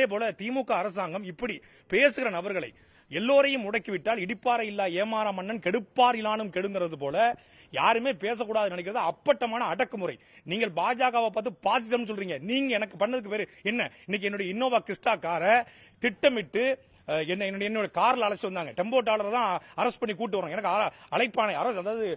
அதே போல திமுக அரசாங்கம் இப்படி பேசுகிற நபர்களை எல்லோரையும் முடக்கிவிட்டால் இடிப்பாறை இல்லா ஏமாற மன்னன் கெடுப்பார் இலானும் கெடுங்கிறது போல யாருமே பேசக்கூடாது நினைக்கிறது அப்பட்டமான அடக்குமுறை. நீங்கள் பாஜகவை பார்த்து பாசிசம் சொல்றீங்க. நீங்க எனக்கு பண்ணதுக்கு பேரு என்ன? இன்னைக்கு என்னுடைய இன்னோவா கிறிஸ்டா காரை திட்டமிட்டு என்ன என்னோட கார்ல அழைச்சி வந்தாங்க. டெம்போ டாலர் தான் அரெஸ்ட் பண்ணி கூட்டு வரோம் எனக்கு அழைப்பானை அரசு அதாவது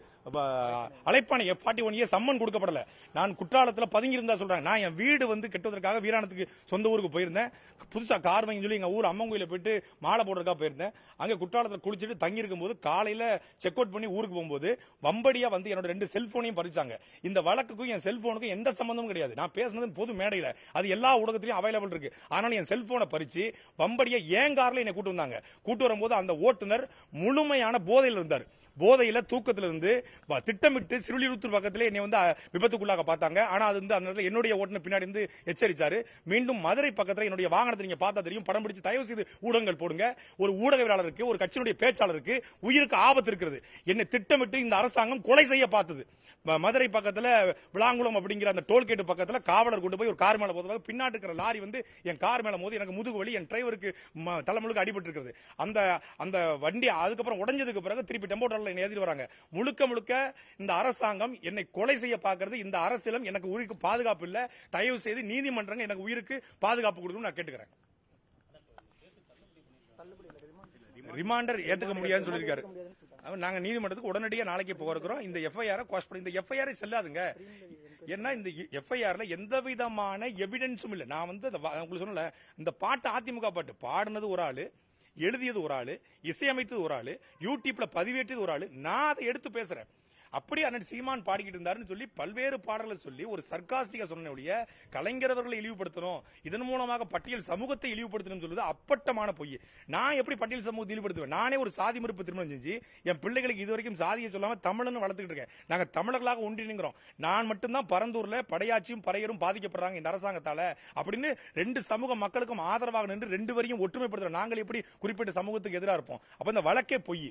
அழைப்பானை எஃப் ஃபார்ட்டி ஒன் சம்மன் கொடுக்கப்படல. நான் குற்றாலத்தில் பதுங்கி இருந்தா சொல்றேன் நான் என் வீடு வந்து கெட்டுவதற்காக வீராணத்துக்கு சொந்த ஊருக்கு போயிருந்தேன். புதுசா கார் வாங்கி சொல்லி எங்க ஊர் அம்மன் கோயில போயிட்டு மாலை போடுறதுக்காக போயிருந்தேன். அங்க குற்றாலத்தில் குளிச்சுட்டு தங்கி இருக்கும்போது காலையில செக் அவுட் பண்ணி ஊருக்கு போகும்போது வம்படியா வந்து என்னோட ரெண்டு செல்போனையும் பறிச்சாங்க. இந்த வழக்குக்கும் என் செல்போனுக்கும் எந்த சம்பந்தமும் கிடையாது. நான் பேசுனது பொது மேடையில. அது எல்லா ஊடகத்திலையும் அவைலபிள் இருக்கு. ஆனால் என் செல்போனை பறிச்சு வம்படியா ஏன் கார்ல என்னை கூட்டு வந்தாங்க. கூட்டு வரும்போது அந்த ஓட்டுநர் முழுமையான போதையில் இருந்தார். போதையில தூக்கத்துல இருந்து திட்டமிட்டு சிறுலிருத்தூர் பக்கத்துல என்னை வந்து விபத்துக்குள்ளாக பார்த்தாங்க. ஆனா அது வந்து அந்த நேரத்தில் என்னுடைய ஓட்டுநர் பின்னாடி இருந்து எச்சரிச்சாரு. மீண்டும் மதுரை பக்கத்துல என்னுடைய வாகனத்தை நீங்க பார்த்தா தெரியும். படம் பிடிச்சு தயவு செய்து ஊடகங்கள் போடுங்க. ஒரு ஊடகவியலாளருக்கு ஒரு கட்சியினுடைய பேச்சாளருக்கு உயிருக்கு ஆபத்து இருக்கிறது என்னை திட்டமிட்டு இந்த அரசாங்கம் கொலை செய்ய பார்த்தது. மதுரை பக்கத்துல விளாங்குளம் அப்படிங்கிற அந்த டோல்கேட் பக்கத்துல காவலர் கொண்டு போய் ஒரு கார் மேல போதும் பின்னாடி இருக்கிற லாரி வந்து என் கார் மேல மோதி எனக்கு முதுகு வலி என் டிரைவருக்கு தலை முழுக்க அடிபட்டு இருக்கிறது அந்த அந்த வண்டி அதுக்கப்புறம் உடைஞ்சதுக்கு பிறகு திருப்பி டெம்போ டாலர்ல என்னை வராங்க. முழுக்க முழுக்க இந்த அரசாங்கம் என்னை கொலை செய்ய பாக்குறது இந்த அரசியலும் எனக்கு உயிருக்கு பாதுகாப்பு இல்ல. தயவு செய்து நீதிமன்றங்கள் எனக்கு உயிருக்கு பாதுகாப்பு கொடுக்கணும்னு நான் கேட்டுக்கிறேன். ரிமாண்டர் ஏத்துக்க முடியாதுன்னு சொல்லியிருக்காரு. நாங்க நீதிமன்றத்துக்கு உடனடியாக நாளைக்கு போகிறோம் இந்த எஃப்ஐஆர் குவாஷ் பண்ணி இந்த எஃப்ஐஆர் செல்லாதுங்க. ஏன்னா இந்த எஃப்ஐஆர்ல எந்த விதமான எவிடன்ஸும் இல்லை. நான் வந்து உங்களுக்கு சொன்னல இந்த பாட்டு அதிமுக பாட்டு பாடினது ஒரு ஆளு எழுதியது ஒரு ஆளு இசையமைத்தது ஒரு ஆளு யூடியூப்ல பதிவேற்றது ஒரு ஆளு. நான் அதை எடுத்து பேசுறேன். அப்படி அண்ணன் சீமான் பாடிக்கிட்டு இருந்தாருன்னு சொல்லி பல்வேறு பாடல்களை சொல்லி ஒரு சர்க்காஸ்டிகா சொன்ன ஒழிய கலைஞர் இழிவுபடுத்தணும். இதன் மூலமாக பட்டியல் சமூகத்தை இழிவுபடுத்தணும் சொல்லுது. அப்பட்டமான பொய். நான் எப்படி பட்டியல் சமூகத்தை இழிவுபடுத்துவேன்? நானே ஒரு சாதி மறுப்பு திருமணம் செஞ்சு என் பிள்ளைகளுக்கு இதுவரைக்கும் சாதியை சொல்லாம தமிழன்னு வளர்த்துக்கிட்டு இருக்கேன். நாங்க தமிழர்களாக ஒன்றிணைங்கிறோம் நான் மட்டும்தான் பரந்தூர்ல படையாட்சியும் பறையரும் பாதிக்கப்படுறாங்க இந்த அரசாங்கத்தால அப்படின்னு ரெண்டு சமூக மக்களுக்கும் ஆதரவாக நின்று ரெண்டு வரையும் ஒற்றுமைப்படுத்துறோம். நாங்கள் எப்படி குறிப்பிட்ட சமூகத்துக்கு எதிராக இருப்போம்? அப்ப இந்த வழக்கே பொய்.